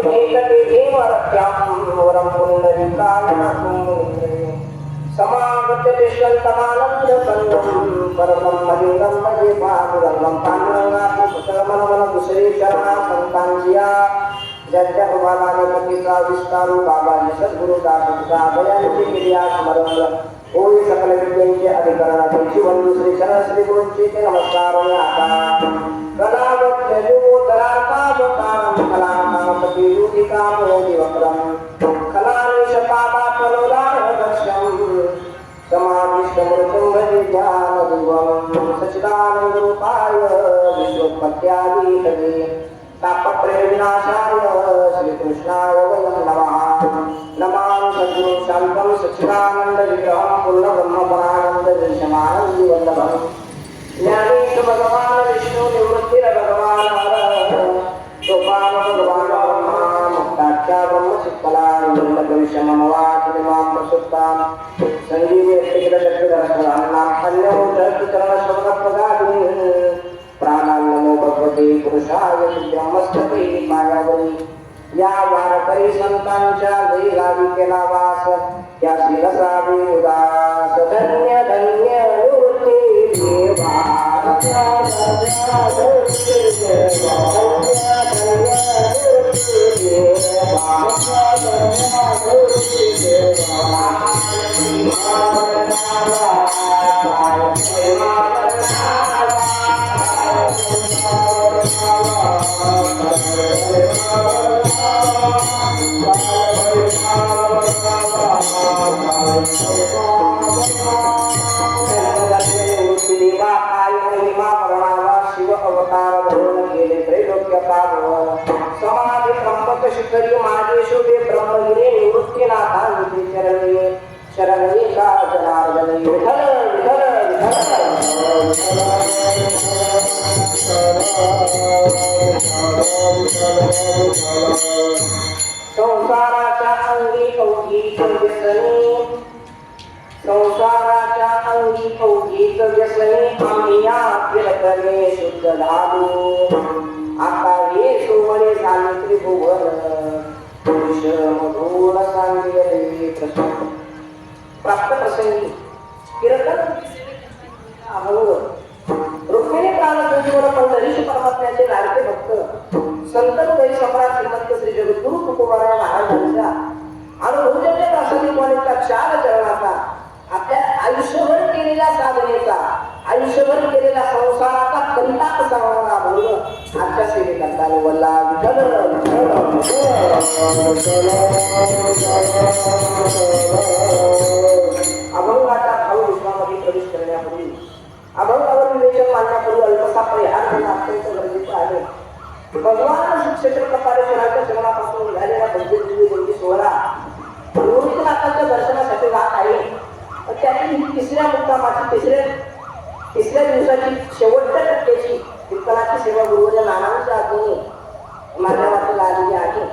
एकटे एव रत्यां वरं पुण्डरीकाय समागत्य तिष्ठन्तमानन्दकन्दं परब्रह्मलिङ्गं भजे पादुरङ्गं पाण्डुरङ्गात्मकमनमन दुसरे चरणा संतांजिया ज्यांच्या भगवानाने पतीचा विस्तारू बाबाजी सद्गुरु दासचा दयांची क्रिया स्मरण होई सकल विद्यांचे अधिकरणाचे जीवन दुसरे शरण श्री गुरूंचे ते नमस्कार आणि आता कलावत्य युवतराकावतारं कलाकामपती युधिकामोदि वक्रम् कलानिशपादा फलोदारभक्ष्यम् समाधिष्टमृतं भजे तापत्रयविनाशाय श्रीकृष्णाय वयं नमः नमामि सद्गुरुं शान्तं सच्चिदानन्दविग्रहं पूर्णब्रह्मपरानन्ददर्शमानन्दवल्लभम् ज्ञानेश भगवान् विष्णु निवृत्तिर भगवान् हर सोपान भगवान् प्राणान्नमो भगवते पुरुषाय ब्रह्मस्तते मायावरी या वारकरी संतांच्या घरी केला वास या शिरसावी उदास धन्य धन्य निवृत्ती देवा देवा संसाराच्या अंगी अवघीच व्यसनी संसाराच्या अंगी कौतीक व्यसनी आम्ही या फिरकने शुद्ध झालो आता हे सोमणे झाले त्रिभुवन पुरुष मधुर सांगितले प्रसंग प्राप्त प्रसंगी कीर्तन अभंग रुक्मिणी प्राणपूजीवर पंढरीश परमात्म्याचे लाडके भक्त. संत सम्राट श्रीमंत श्री जगद्गुरु तुकोबाराय महाराजांच्या अनुभवजन्य प्रासंगिकवाणीचा चार चरणाचा आपल्या आयुष्यभर केलेल्या साधनेचा आयुष्यभर केलेला संसाराचा कंटाप सांगणारा अभंग आजच्या सेवेकरता वल्ला विठ्ठल अभंगाचा भाऊ विश्वामध्ये प्रवेश भगवान क्षेत्र कपालेश्वराच्या शरणापासून झालेला भगवत जयंती सोहळा. निवृत्तीनाथाच्या दर्शनासाठी राहत आहे. तर त्याची ही तिसऱ्या मुक्कामाची तिसऱ्या तिसऱ्या दिवसाची शेवटच्या टप्प्याची कीर्तनाची सेवा गुरुच्या नानांच्या आज्ञेने माझ्या वाटेला आलेली आहे.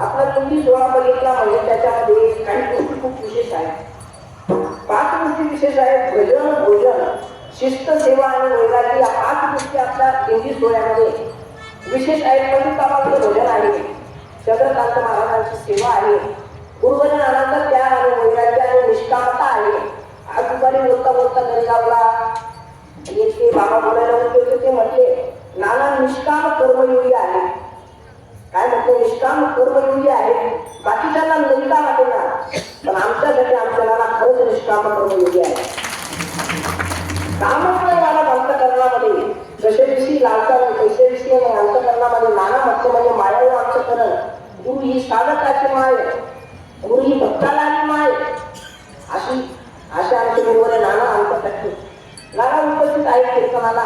आपला तुम्ही सोहळा बघितला म्हणजे त्याच्यामध्ये काही गोष्टी खूप विशेष आहेत. पाच गोष्टी विशेष आहेत. भजन भोजन शिस्त सेवा आणि वैरागी या पाच गोष्टी आपल्या दिंडी सोहळ्यामध्ये विशेष आहेत कामाचं भजन आहे जगन्नाथ महाराजांची सेवा आहे. गुरुभजन त्या आणि वैराग्य आणि निष्कामता आहे. आज दुपारी बोलता बोलता घरी लावला. एक बाबा बोलायला होते होते ते म्हटले नाना निष्काम कर्मयोगी आहे. काय म्हणतो निष्काम कर्मयोगी आहे? बाकीच्यांना निष्काम आहे ना? पण आमच्या घरी आमच्या नाना खरंच निष्काम कर्मयोगी आहे. कामच नाही मला भक्त करण्यामध्ये जसे दिवशी लालचा नाही अंतकरणामध्ये नाना म्हटलं म्हणजे मायाळू आमचं करण गुरु ही साधकाची माय गुरु ही भक्ताला माय अशी अशा आमचे गुरुवर नाना अंतकट्टी नाना उपस्थित आहे कीर्तनाला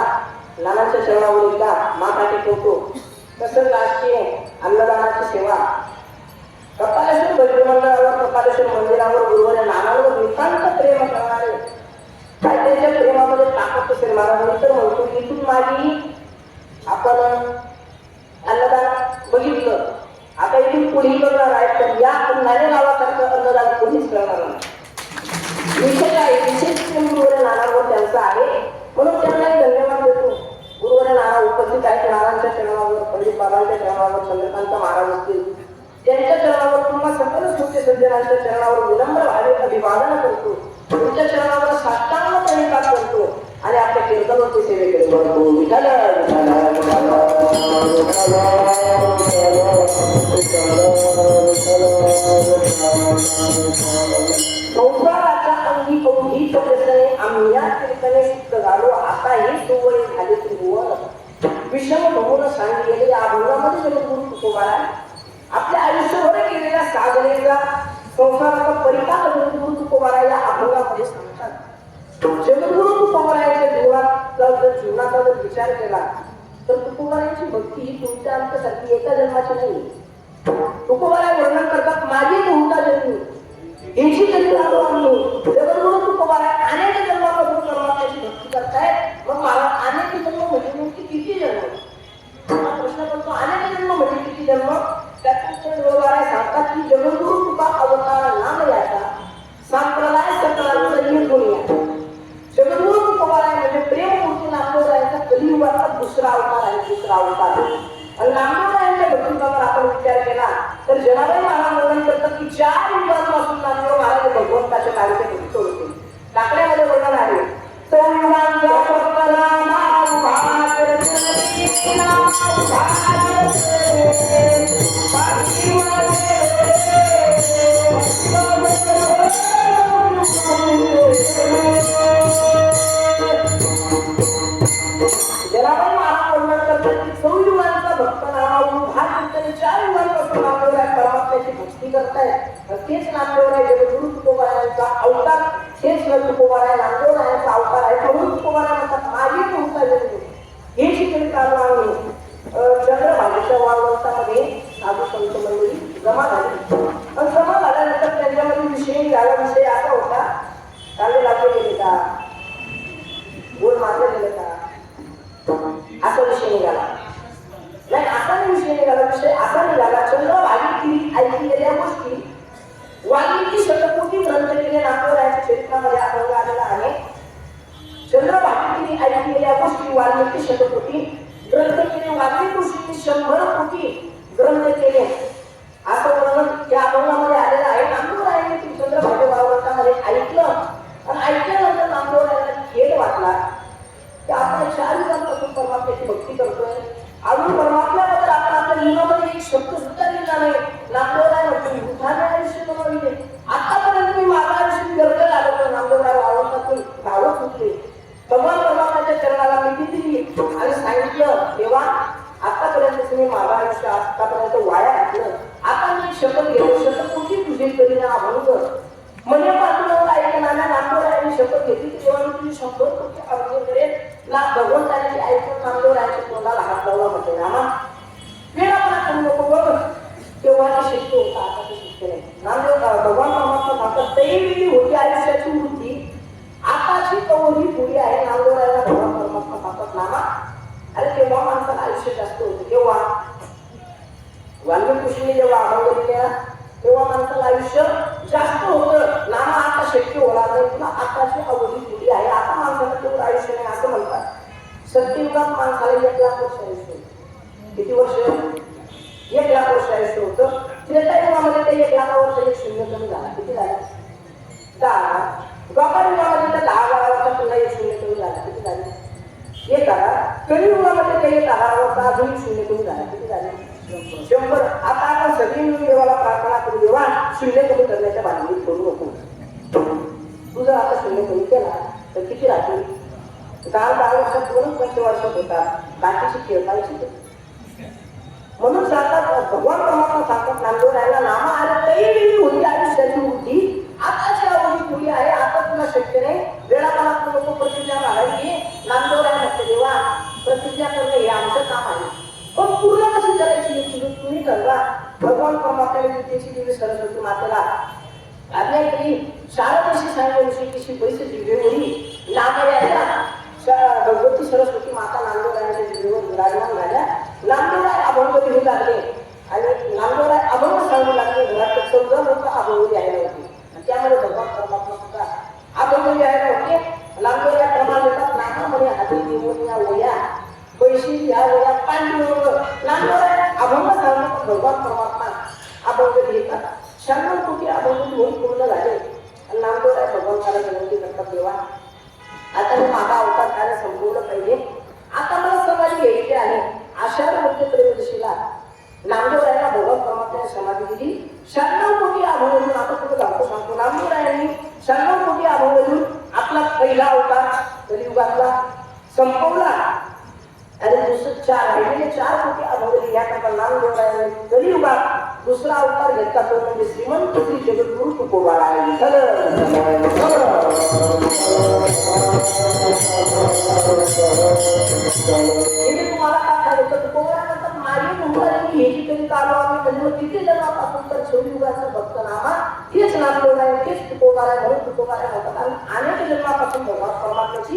नानांच्या शरणावर एकदा माता टेकवतो तसंच राष्ट्रीय अन्नदानाची सेवा. कपालेश्वर भजन कपालेश्वर मंदिरावर गुरुवर नानांवर नितांत प्रेम करणारे. काय त्यांच्या प्रेमामध्ये ताकद असेल? महाराजांनी तर म्हणतो इथून माझी आपण अन्नदान बघितलं आता इथून पुढे करणार आहे तर या नाणे नावासारखं अन्नदान कोणीच करणार नाही विशेष आहे विशेष प्रेम गुरुवर नानावर त्यांचं आहे म्हणून त्यांना धन्यवाद देतो गुरुवर नाना उपस्थित आहेत नानांच्या चरणावर पंडित बाबांच्या चंद्रकांत महाराज असतील त्यांच्या चरणावर किंवा सकल सुखे सज्जनांच्या चरणावर विनम्र भावे अभिवादन करतो. तुमच्या चरणावर साष्टांग प्रणिपात करतो. आणि आपल्या कीर्तनवरती सेवेकडे वळतो विठाला संसाराच्या अंगी कौंढी प्रसने आम्ही या कीर्तने झालो आता हे सुवर्ण झाली त्रिभुवन विषम बहुन सांगितलेले या अभंगामध्ये जगद्गुरु आहे आपल्या आयुष्यभर केलेल्या साधनेचा संसाराचा परिपाक जगद्गुरु तुकोबारा या अभंगामध्ये सांगतात. जगद्गुरु तुकोबाराच्या जीवनाचा जर जीवनाचा जर विचार केला तर तुकोबाराची भक्ती ही तुमच्या आमच्यासारखी एका जन्माची नाही. तुकोबारा वर्णन करतात माझी बहुता जन्मी. यांची जन्म आलो आम्ही. जगद्गुरु तुकोबारा अनेक जन्मापासून परमात्म्याची भक्ती करतायत. मग मला अनेक जन्म म्हणजे किती जन्म? हा प्रश्न करतो अनेक जन्म म्हणजे किती जन्म? त्यातून बरोबर सांगतात की जगद्गुरु तुका अवतार नाम याचा. संप्रदाय सकलांचा निर्गुणिया जगद्गुरु तुकोबाराय म्हणजे प्रेममूर्ती नामदेवरायांचा कलियुगाचा दुसरा अवतार आहे दुसरा अवतार आणि नामदेवरायांच्या भक्तीबाबत आपण विचार केला तर जनाबाई महाराज वर्णन करतात की चार तेच नामदेवराय जगद्गुरु तुकोबारायांचा अवतार तेच तुकोबाराय नामदेवरायांचा झाला होता. कांदे लागले गेले का? गोल मारले गेले का? असा विषय निघाला. नाही असा नाही विषय निघाला. विषय असा निघाला चंद्र चंद्रभागेतील ऐकलेल्या गोष्टी. वाल्मिकी शतकोटी ग्रंथ केले नागपूराच्या क्षेत्रामध्ये अभंग आलेला आहे. चंद्र चंद्रभागेतील ऐकलेल्या गोष्टी वाल्मिकी शतकोटी ग्रंथ केले वाल्मिक ऋषींनी शंभर कोटी ग्रंथ केले. असं म्हणून त्या अभंगामध्ये आलेलं आहे. नागपूर नागपूराने चंद्र चंद्रभागे भागवतामध्ये ऐकलं. आणि ऐकल्यानंतर नागपूराला खेळ वाटला. की आपण चार दिवसांपासून परमात्म्याची भक्ती करतोय. अजून परमात्म्याबद्दल आपण आपल्या जीवनामध्ये एक शब्द सुद्धा लिहिला नाही. नामदेवराय म्हणजे युद्धाने आतापर्यंत मी माझं गर्द लागलं नामदेवराय वाल्मिक जेव्हा अभंग केला तेव्हा माणसाला आयुष्य जास्त होतं. ना आता शक्य होणार नाही किंवा आताची अवधी पुढी आहे. आता माणसाला तेवढं आयुष्य नाही असं म्हणतात. सत्ययुगात माणसाला एक लाख वर्ष आयुष्य किती वर्ष? एक लाख वर्ष आयुष्य होतं. त्रेतायुगामध्ये ते एक लाख वर्ष एक शून्य कमी झाला. किती झाला? दहा. द्वापर युगामध्ये तर दहा बारा वर्षात पुन्हा एक शून्य कमी झाला. किती झाले? एक झाला कलियुगामध्ये ते एक दहा वर्ष अजून शून्य कमी झाला. किती झाले? शंभर. आता आपण सगळी मिळून देवाला प्रार्थना करू देवा. शून्य कमी करण्याच्या बांधणीत करू नको. तू जर आता शून्य कमी केला तर किती राहतील दहा दहा वर्षात दोनच पंचवर्षात होतात बाकीची शिकत म्हणून सांगतात भगवान परमात्मा सांगतात नांदोर यायला नामा आलं तरी होती आयुष्याची आता आताची अवधी पुढी आहे. आता तुला शक्य नाही. वेळापणा लोक प्रतिज्ञा घालायची नांदोर आहे म्हणते देवा प्रतिज्ञा करणे हे आमचं काम आहे पण पूर्ण कशी करायची हे तुझं तुम्ही ठरवा भगवान सरस्वती मातेला. आज्ञा केली शारदेशी सांगितलं पैसे जिल्हेवरी नांदेड्याच्या श- भगवती सरस्वती माता नांदेडरायांच्या जिल्ह्यावर विराजमान झाल्या. अभंग लिहू लागले. आणि अभंग सांगू लागले. घरात चौदा लोक अभंग लिहायला होते. आणि त्यामध्ये भगवान परमात्मा सुद्धा अभंग लिहायला होते. नांदेडराय प्रमाण देतात नामामध्ये हाती देऊन या वया पैसे या वेळा पांडू नांदोरा अभंग सांगतात भगवान परमात्मा अभंग घेतात शंभर कोटी अभंग दोन पूर्ण झाले आणि नांदोरा भगवंताला विनंती करतात देवा आता मी माझा अवतार कार्य संपवलं पाहिजे? आता मला समाधी घ्यायची आहे. आषाढ मध्य त्रयोदशीला नामदेवरायांना भगवान परमात्म्याने समाधी दिली. शंभर कोटी अभंग घेऊन आता कुठे जातो सांगतो नामदेवरायांनी शंभर कोटी अभंग घेऊन आपला पहिला अवतार कलियुगातला संपवला. आणि दुसरं चार राहिलेले म्हणजे चार कोटी अभंग याकरता नामदेवरायांनी कलियुगात दुसरा अवतार घेतला तो म्हणजे श्रीमंत श्री जगद्गुरु तुकोबाला तुम्हाला काय सांगितलं तुकोबा माझी मुंबई हे जी चालू आम्ही म्हणजे मग किती जन्मापासून तर शिवयुगाचं भक्त नामा. हेच नामदेव आहे तेच तुकोबार आहे म्हणून तुकोबार आहे आणि अनेक जन्मापासून भगवान परमात्म्याची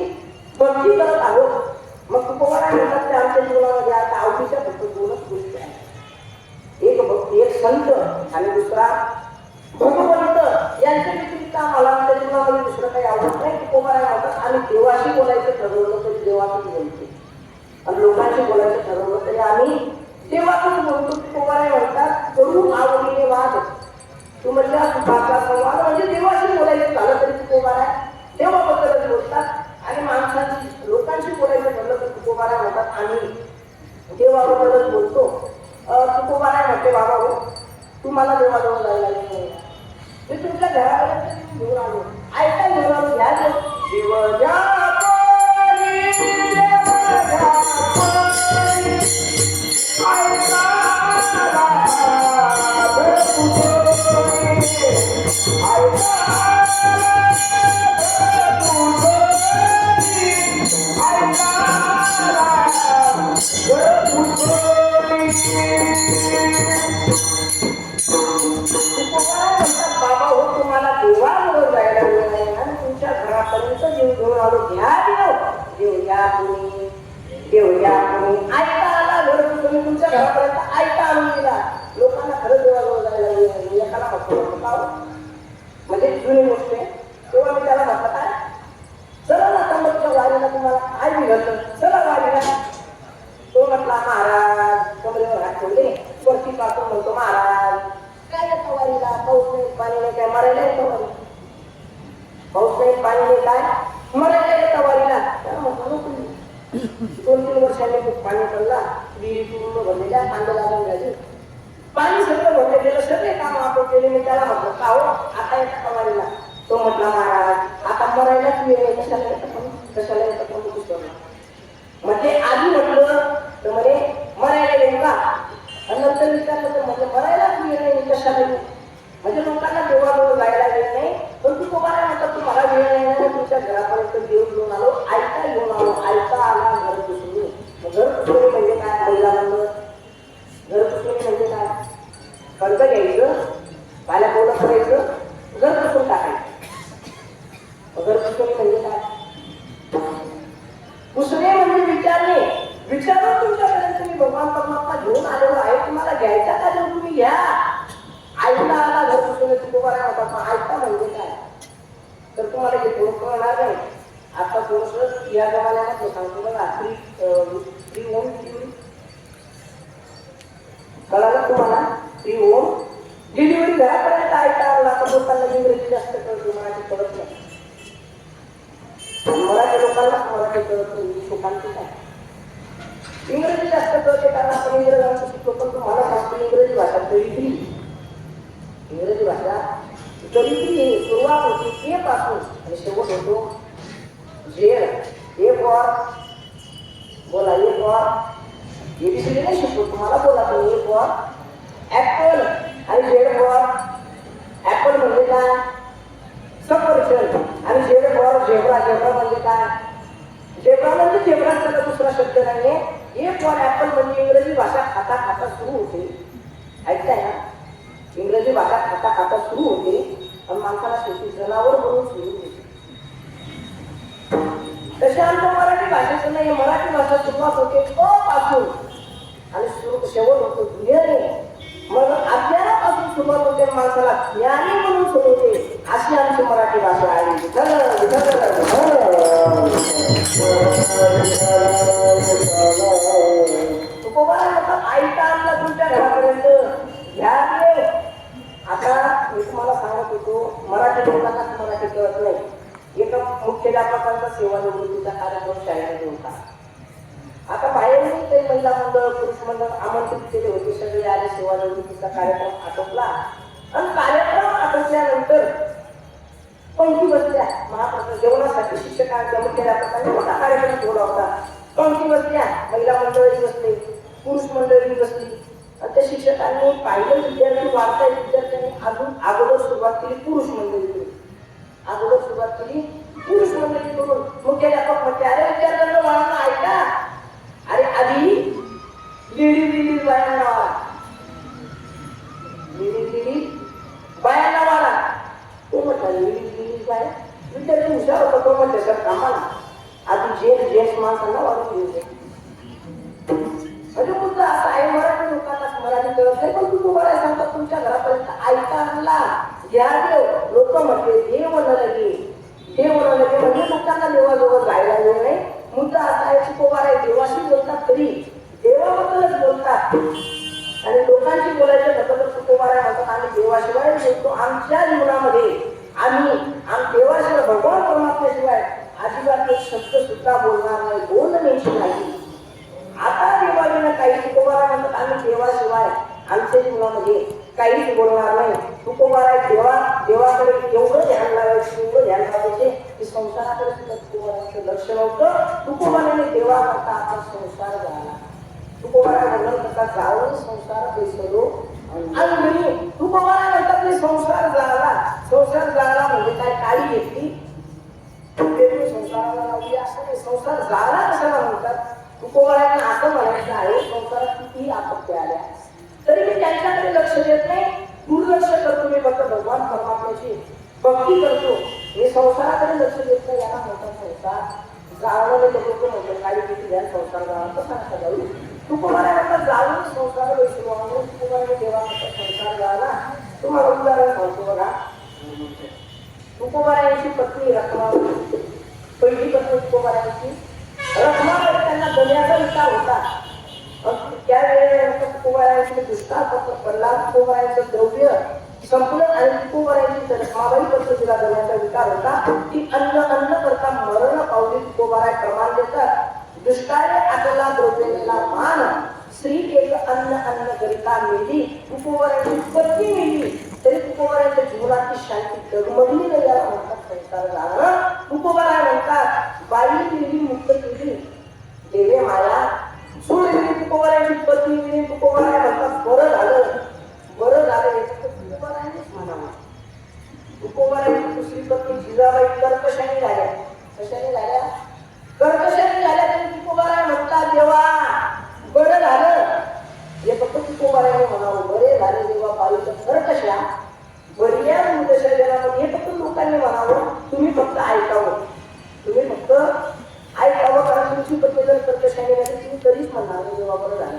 भक्ती करत आहोत. मग तुकोबार म्हणतात ते आमच्या जीवनामध्ये आता आवडीच्या फक्त दोनच गोष्टी आहेत. एक संत आणि दुसरा भगवंत यांच्या व्यतिरिक्त आम्हाला आमच्या जीवनामध्ये दुसरं काही आवडत नाही तुकोबार आहे आणि देवाशी बोलायचं ठरवलं तरी देवातच बोलते आणि लोकांशी बोलायचं ठरवलं तरी आम्ही देवातच बोलतो तुकोबार म्हणतात करू आवडीने वाद. तू म्हणल्या सुखाचा संवाद. म्हणजे देवाशी बोलायचं झालं तरी तुकोबार आहे देवाबद्दलच बोलतात. आणि माणसाची लोकांशी बोलायचं ठरलं तर तुकोबार आहे म्हणतात आम्ही देवाबद्दलच बोलतो. तुकोबा नाही म्हणते बाबा हो तुम्हाला मला देवाजवळ जायला मी तुमच्या घरापर्यंत घेऊन आलो ऐका घेऊन आलो घ्या देव. या आयता ऐका आला घरून तुम्ही तुमच्या घरापर्यंत ऐका आणून दिला लोकांना खरंच देवाजवळ जायला वेळ नाही एकाला म्हटलं म्हणजे जुनी गोष्ट आहे तेव्हा मी त्याला म्हटलं काय? चला ना कमरच्या वारीला तुम्हाला काय बिघडलं चला वारीला तो म्हटला महाराज कमरेवर हात ठेवले वरती पासून म्हणतो महाराज काय येतो वारीला पाऊस नाही पाणी नाही काय मरायला येतो वारी पाऊस नाही पाणी नाही काय मरायला येतो वारीला त्याला म्हटलं दोन तीन वर्षांनी पाणी पडला विहिरी पूर्ण भरलेल्या कांदा लागून गेले पाणी सगळं भरले गेलं सगळे काम आपण केले मी त्याला म्हटलं का हो? आता येतं का तो म्हटला महाराज आता मरायलाच तू ये कशाला येतं पण? कशाला येतं पण? तू म्हणजे आधी म्हटलं तर म्हणे मरायला येऊ का? आणि नंतर विचारलं तर म्हणजे मरायलाच तू ये कशाला येऊ? म्हणजे लोकांना देवाजवळ जायला वेळ म्हणतात तुम्हाला वेळ नाही ना तुमच्या घरापर्यंत घेऊन घेऊन आलो ऐका घेऊन आलो ऐका आला घर पुसणी घर पुसणी म्हणजे काय महिला घर पुसणी म्हणजे काय कर्ज घ्यायचं पाल्या पोलं करायचं घर पुसून टाकायचं घर पुसणी म्हणजे काय पुसणे म्हणजे विचारणे विचारून तुमच्यापर्यंत तुम्ही भगवान परमात्मा घेऊन आलेलो आहे तुम्हाला घ्यायचा का तुम्ही घ्या ऐकता आला घर पुसून तुम्ही नाही होता पण ऐकता म्हणजे काय? तर तुम्हाला हे थोडं कळणार नाही आता थोडस या जमान्यात मी सांगतो बघा स्त्री अं, स्त्री होम कळालं तुम्हाला? स्त्री ओम. डिलिव्हरी घरापर्यंत ऐकता आला तर लोकांना इंग्रजी जास्त कळतो मराठी कळत नाही. मराठी लोकांना मराठी कळत नाही लोकांची काय इंग्रजी जास्त कळते कारण आपण इंग्रजांचं शिकतो पण तुम्हाला सांगतो इंग्रजी भाषा दरिद्री इंग्रजी भाषा दरिद्री सुरुवात होती के पासून आणि शेवट होतो झेड एक वर बोला एक वर. एबीसीडी नाही शिकतो तुम्हाला बोला तुम्ही एक वर. ऍपल आणि झेड वर. ऍपल म्हणजे काय? सफरचंद. आणि झेड वर झेब्रा झेब्रा म्हणजे काय? झेब्रा म्हणजे झेब्रा त्याला दुसरा शब्द नाहीये. एक वर ऍपल म्हणजे इंग्रजी भाषा खाता खाता सुरू होते. ऐकताय ना? इंग्रजी भाषा खाता खाता सुरू होते आणि माणसाला शेती जनावर म्हणून सुरू होते. तसे आमच्या मराठी भाषेचं नाही मराठी भाषा सुरुवात होते क पासून आणि सुरू शेवट होतो ज्ञानी मग अज्ञानापासून सुरुवात होते माणसाला ज्ञानी म्हणून सुरू होते. अशी आमची मराठी भाषा आहे. तुकोबा म्हणतात आईचा आणला तुमच्या घरापर्यंत घ्या आता मी तुम्हाला सांगत होतो मराठी लोकांना मराठी कळत नाही. एक मुख्याध्या प्रकारचा सेवा सेवानिवृत्तीचा कार्यक्रम शाळेमध्ये होता. आता बाहेरून ते महिला मंडळ पुरुष मंडळ आमंत्रित केले होते. सगळे आले सेवानिवृत्तीचा कार्यक्रम आटोपला. आणि कार्यक्रम आटोपल्यानंतर पंक्ती बसल्या. महाप्रसाद जेवणासाठी शिक्षकांच्या मुख्याध्यापकांनी मोठा कार्यक्रम ठेवला होता. पंक्ती बसल्या. महिला मंडळी बसले पुरुष मंडळी बसली. आता शिक्षकांनी पाहिलं विद्यार्थी वाढताय विद्यार्थ्यांनी अजून अगोदर सुरुवात केली पुरुष मंडळी अगोदर सुरुवात केली पुरुष मंडळी करून. मुख्याध्यापक म्हटले अरे विद्यार्थ्यांना वाढणं ऐका. अरे आधी लेडीज लेडीज बायांना वाढा लेडीज लेडीज बायांना वाढा तो म्हटला लेडीज लेडीज बाया. विद्यार्थी हुशार होता तो म्हटलं सर कामाला आधी जेंट्स जेंट्स माणसांना वाढून घेऊ म्हणजे मुद्दा असा आहे मला लोकांना मराठी कळत नाही पण तुम्ही मला सांगता तुमच्या घरापर्यंत ऐका आणला घ्या देव लोक म्हटले देव न लगे देव न लगे म्हणजे लोकांना देवाजवळ जायला येऊ नाही. मुद्दा असा आहे शिकोबार आहे देवाशी बोलतात तरी. देवाबद्दलच बोलतात. आणि लोकांशी बोलायचं म्हटलं तर तुकोबार आहे म्हणतात आम्ही देवाशिवाय बोलतो आमच्या जीवनामध्ये. आम्ही आम देवाशिवाय भगवान परमात्म्याशिवाय अजिबात एक शब्द सुद्धा बोलणार नाही बोलण्याची नाही. आता देवाजीनं काही तुकोबारा म्हणतात आम्ही देवाशिवाय आमच्या जीवनामध्ये काहीच बोलणार नाही. तुकोबारा देवा देवाकडे एवढं ध्यान लावायचं एवढं ध्यान लावायचे की संसाराकडे सुद्धा तुकोबाराचं लक्ष नव्हतं. तुकोबाराने देवा करता आपला संसार झाला. तुकोबारा म्हणून करता जाऊन संसार बेसलो आणि तुकोबारा म्हणतात की संसार झाला. संसार झाला म्हणजे काय काळी घेतली संसाराला लावली. असं ते संसार झाला कशाला म्हणतात? तुकोबारांना असं म्हणायचं आहे. संसारात किती आपत्ती आल्या. तरी मी त्यांच्याकडे लक्ष देत नाही. दुर्लक्ष करतो मी फक्त भगवान परमात्म्याची भक्ती करतो. हे संसाराकडे लक्ष देत नाही याला मोठा संसार. जाळवलं तर लोक म्हणतो काही किती ध्यान संसार जाळा. कसा जाऊ. तुकोबाला म्हणतात जाळून संसार वैशिष्ट्य म्हणून तुकोबाने देवा संसार जाळला तुम्हाला उदाहरण सांगतो बघा. तुकोबारायांची पत्नी रखमा पहिली पत्नी तुकोबारायांची रखमाबाई म्हणजे त्यांना दर्याचा विचार होता. त्यावेळेला तुकोबारायांची दुष्काळ पत्र पडला तुकोबारायांचं द्रव्य संपूर्ण आणि तुकोबारायांची रखमाबाई पद्धतीला दर्याचा विकार होता. ती अन्न अन्न करता मरण पावली तुकोबाराय प्रमाण देतात. दुष्काळ आटला द्रव्यला मान स्त्री एक अन्न अन्न करिता मेली तुकोबारायांची उत्पत्ती मेली तरी तुकोबारायांच्या जीवनाची शांती डगमगली नाही याला म्हणतात संसार झाला. तुकोबाराय म्हणतात बाई मेली मुक्त केली. देवे माया सोडली तुकोबारायांची पत्नी मेली तुकोबाराय म्हणतात बरं झालं. बरं झालं. फक्त तुकोबारायांनीच म्हणावं तुकोबारायांची दुसरी पत्नी जिजाबाई कर्कशाने झाल्या कशाने झाल्या कर्कशाने झाल्या तरी तुकोबाराय म्हणतात देवा बरं झालं हे फक्त तुकोबाराने म्हणावं बरे झाले देवा बाईचं खरं कशा बरिया मुदशा जनामध्ये हे फक्त लोकांनी म्हणावं तुम्ही फक्त ऐकावं तुम्ही फक्त ऐकावं कारण तुमची पत्नी जर कर्कशाने झाली तुम्ही तरीच म्हणणार नाही देवा बरं झालं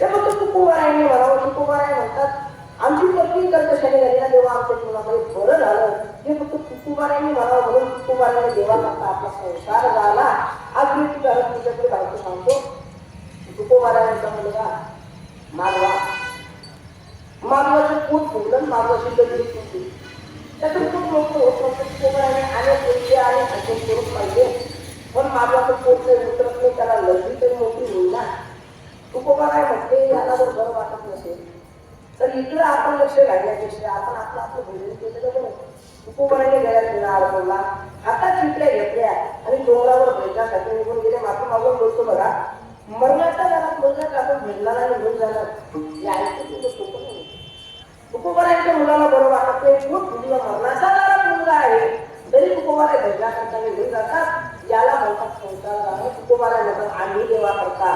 ते फक्त तुकोबारायने म्हणावं तुकोबाराय म्हणतात आमची पत्नी कर्कशाने झाली ना देवा आमच्या जीवनामध्ये बरं झालं हे फक्त तुकोबारायने म्हणावं म्हणून तुकोबाराने देवा करता आपला संसार झाला आज मी तुझ्या तुमच्याकडे बायको सांगतो तुकोबारायांचा मुलगा माधवा माधवाचं पोट फुगलं माधवाची गजरी फुगली त्याचं पोट मोठं होत नव्हतं तुकोबाराने अनेक गोष्टी आणि अनेक करून पाहिजे पण माधवाचं पोट काही उतरत नाही त्याला लढली तरी मोठी होईल ना तुकोबाराय म्हणते याला जर बरं वाटत नसेल तर इकडं आपण लक्ष घालण्यापेक्षा आपण आपलं आपलं भोजन केलं बरं. तुकोबाराने गळ्यात निळा अडकवला हातात चिपल्या घेतल्या आणि डोंगरावर भेटण्यासाठी निघून गेले. मात्र मागून बोलतो बघा. मरणाच्या घरात मरणात आपण भेटला नाही घेऊन जाणार या ऐकतं तुझं सोपं नाही तुकोबाराच्या मुलाला बरोबर आता ते खूप मुलगा मरणाचा दारात मुलगा आहे. तरी उपमाने भेटण्याकरता निघून जातात. याला म्हणतात संसार झाला म्हणतात आम्ही देवा करता.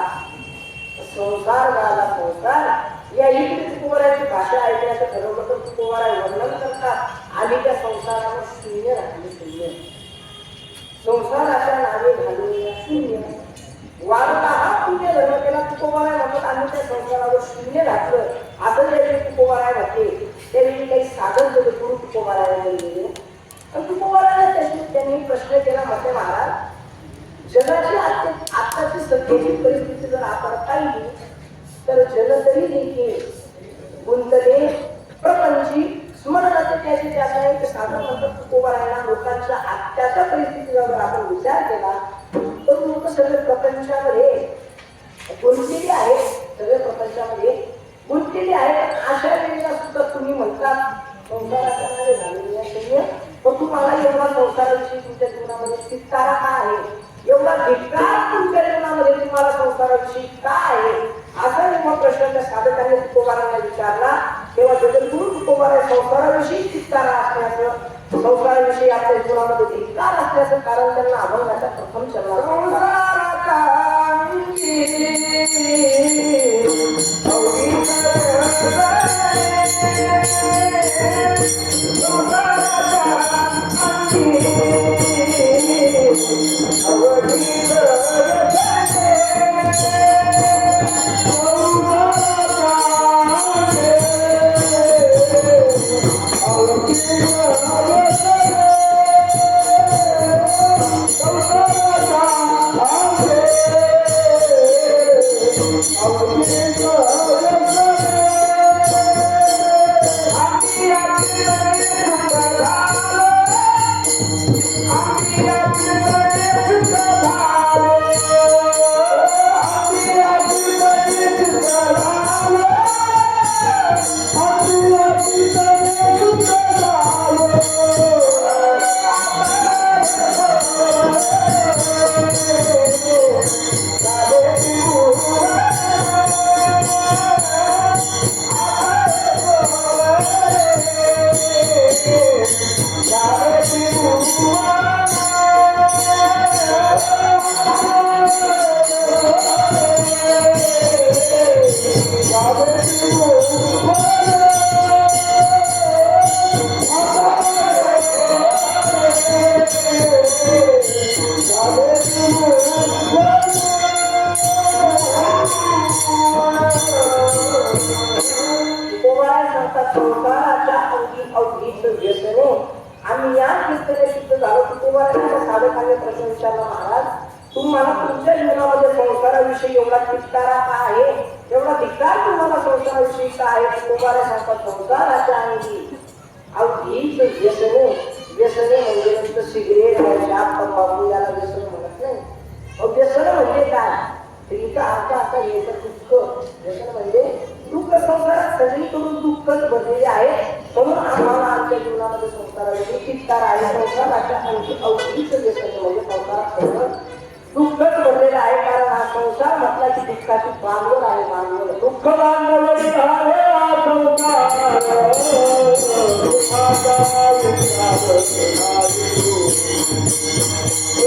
संसार झाला संसार. या इकडे तुकोबाराची भाषा ऐकण्याचं ठरवलं तर तुकोबारा वर्णन करतात आम्ही त्या संसारावर शून्य राहिले शून्य. संसार नावे घालून शून्य. वारता हा पुण्य धर्म केला तुकोबाराय म्हणतात आम्ही त्या संसारावर शून्य घातलं असं ज्यावेळी तुकोबाराय म्हणते त्यावेळी काही साधन केलं गुरु तुकोबाराय गेले आणि तुकोबाराने त्याची त्यांनी प्रश्न केला मते महाराज जगाची आत्ता- आत्ताची सध्याची परिस्थिती जर आपण पाहिली तर जनतरी देखील गुंतले. प्रपंची स्मरणाचे त्याचे त्याचा एक साधं म्हणतात तुकोबा राहिला लोकांच्या आत्याच्या परिस्थितीवर आपण विचार केला तर लोक सगळे प्रपंचामध्ये गुंतलेले आहेत. सगळे प्रपंचामध्ये गुंतलेले आहेत. अशा वेळेला सुद्धा तुम्ही म्हणतात संसाराच्या नावे झालेली आहे तुम्हाला एवढा संसाराविषयी तुमच्या जीवनामध्ये चित्तारा का आहे? एवढा धिक्कार तुमच्यामध्ये तुम्हाला संसाराविषयी काय आहे? असा जेव्हा प्रश्न त्या साधकाने तुकोबारांना विचारला तेव्हा जगद्गुरु तुकोबारा संसाराविषयी चित्तारा असण्याचं संसाराविषयी आपल्या जीवनामध्ये धिक्कार असल्याचं कारण त्यांना अभंगाचा प्रथम चरणात तुकोबारा अवधी अवधीच आम्ही या कीर्तने सिद्ध झालो तुम्हाला साधकाने प्रश्न विचारला महाराज तुम्हाला तुमच्या जीवनामध्ये संसाराविषयी एवढा धिक्कारा का आहे? एवढा धिक्कार तुम्हाला संसाराविषयी का आहे? तुम्हाला सांगतात संसाराच्या अवधी अवधीच व्यसने व्यसने म्हणजे नुसतं सिगरेट शाप तंबाखू याला व्यसन म्हणत नाही. व्यसन म्हणजे काय? स्त्रीचा आता आता येतं दुःख. व्यसन म्हणजे दुःख संसारात सगळीकडून दुःखच भरलेले आहे. म्हणून आम्हाला आमच्या जीवनामध्ये संसारामध्ये चित्कार आहे संसाराच्या आणखी औषधीच व्यसन म्हणजे संसारात सगळं दुःखच भरलेलं आहे. कारण हा संसार म्हटला की दुःखाची बांधवड आहे बांधवड दुःख भांडवल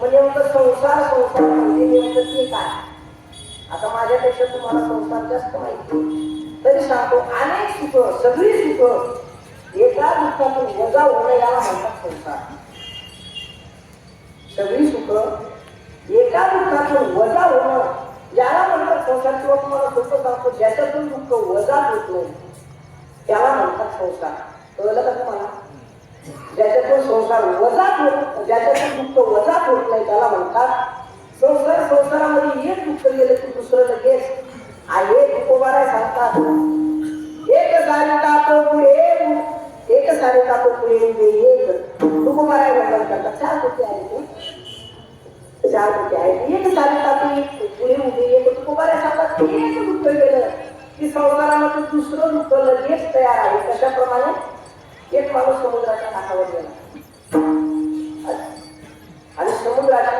म्हणजे नेमकं संसार संसार म्हणजे नेमकं ते काय? आता माझ्यापेक्षा तुम्हाला संसार जास्त माहिती तरी सांगतो अनेक सुख सगळी सुख एका दुःखातून वजा होणं याला म्हणतात संसार. सगळी सुख एका दुःखातून वजा होणं याला म्हणतात संसार. किंवा तुम्हाला सोपं सांगतो ज्याच्यातून दुःख वजा होत नाही त्याला म्हणतात संसार. कळलं का तुम्हाला? ज्याच्यातून संसार वजा होत ज्याच्यातून दुःख वजा होत नाही त्याला म्हणतात संसार संसारामध्ये एक दुःख गेलं की दुसरं लगेच आहे तुकोबारा सांगतात एक सारी तातो पुढे एक सारी तातो पुढे एक तुकोबारा वर्णन करतात चार कुठे आहे ते चार कुठे आहे एक सारी एक पुढे उभे एक। तुकोबारा सांगतात एक दुःख गेलं की संसारामध्ये दुसरं दुःख लगेच तयार आहे कशाप्रमाणे एक माणूस समुद्राच्या काठावर गेला. आणि समुद्राच्या